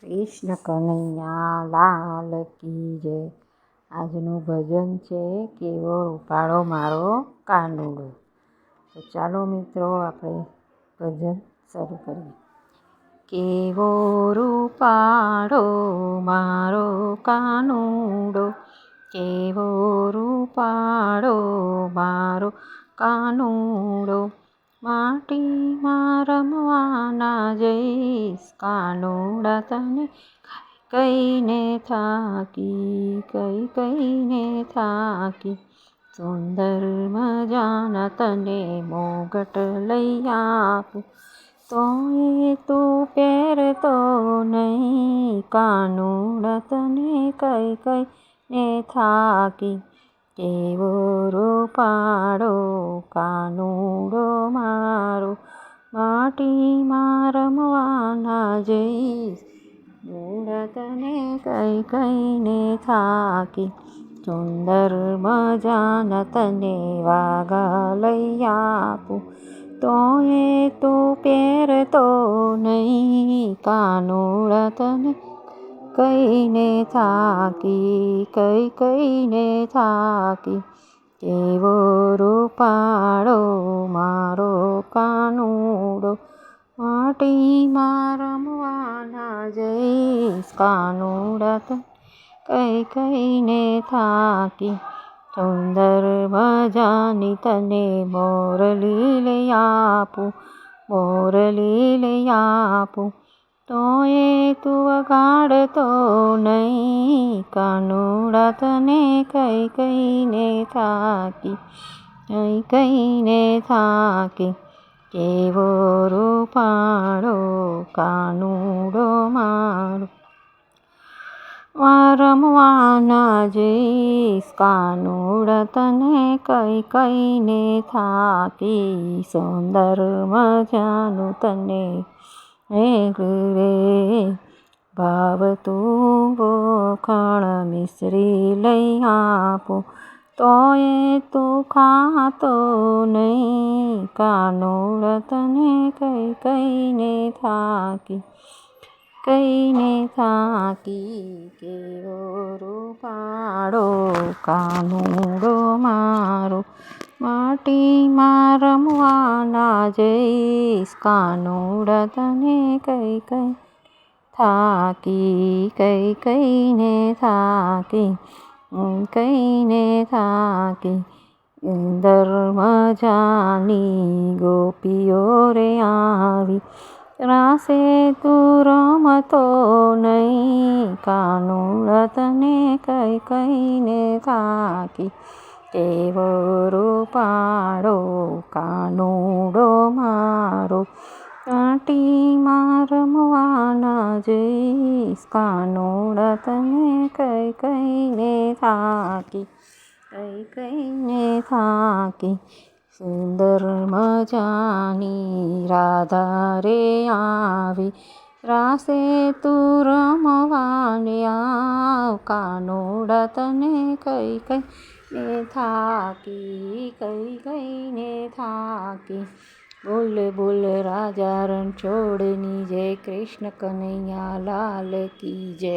કૃષ્ણ કનૈયા લાલ કી જય. આજનું ભજન છે કેવો રૂપાળો મારો કાનુડો. તો ચાલો મિત્રો આપણે ભજન શરૂ કરીએ. કેવો રૂપાળો મારો કાનુડો. કેવો રૂપાળો મારો કાનુડો. માટીમાં રમવાના જઈશ કાનુડા તને કહીને થાકી કઈ કહીને થાકી સુંદર મજાના તને મોગટ લઈ આપું તો એ તું પહેરતો નહીં કાનુડા તને કઈ કઈ ને થાકી કેવો પાડો, કાનુડો મારો, માટીમાં રમવાના જઈશ. મૂળ તને કઈ કઈને થાકી, સુંદર મજાના તને વાગા લઈ આપું. તો એ તું પહેરતો નહીં કાનુડા તને કહીને થાકી, કઈ કઈને થાકી કેવો રૂપાળો મારો કાનુડો માટીમાં રમવાના જઈશ કાનુડા કઈ કઈને થાકી, સુંદર મજાની તને મોરલી લઈ આપું, મોરલી લઈ આપું તો એ તું વગાડતો નહીં. કાનુડા તને કઈ કઈને થાકી, કઈ કઈને થાકી. કેવો રૂપાળો કાનુડો મારો. વારમવાના જઈશ કાનુડ તને કઈ કઈને થાકી. સુંદર મજાનું તને રે ભાવતું વખાણ મિશ્રી લઈ આપો તોય તું ખાતો નહીં. કાનો તને કઈ કઈને થાકી કઈને થાકી કેવો રૂપાળો, કાનુડો મારો. માટીમાં રમવાના જઈશ. કાનુડા તને કઈ કઈ થાકી, કઈ કઈને થાકી કઈને થાકી. ધર્મ જાની ગોપીઓ રે આવી. રાસે તું રમતો નહીં. કાનુડા તને કઈ કઈને થાકી. કેવો પાડો કાનુડો મારો કાંટીમાં રમવાના જઈશ કાનુડા તને કઈ કઈને થાકી કઈ કઈને થાકી સુંદર મજાની રાધા રે આવી રાસે તું રમવાને આવ તને કઈ કઈ ને થાકી કઈ કઈને થાકી બોલ બોલ રાજા રણછોડની જય કૃષ્ણ કનૈયા લાલ કી જય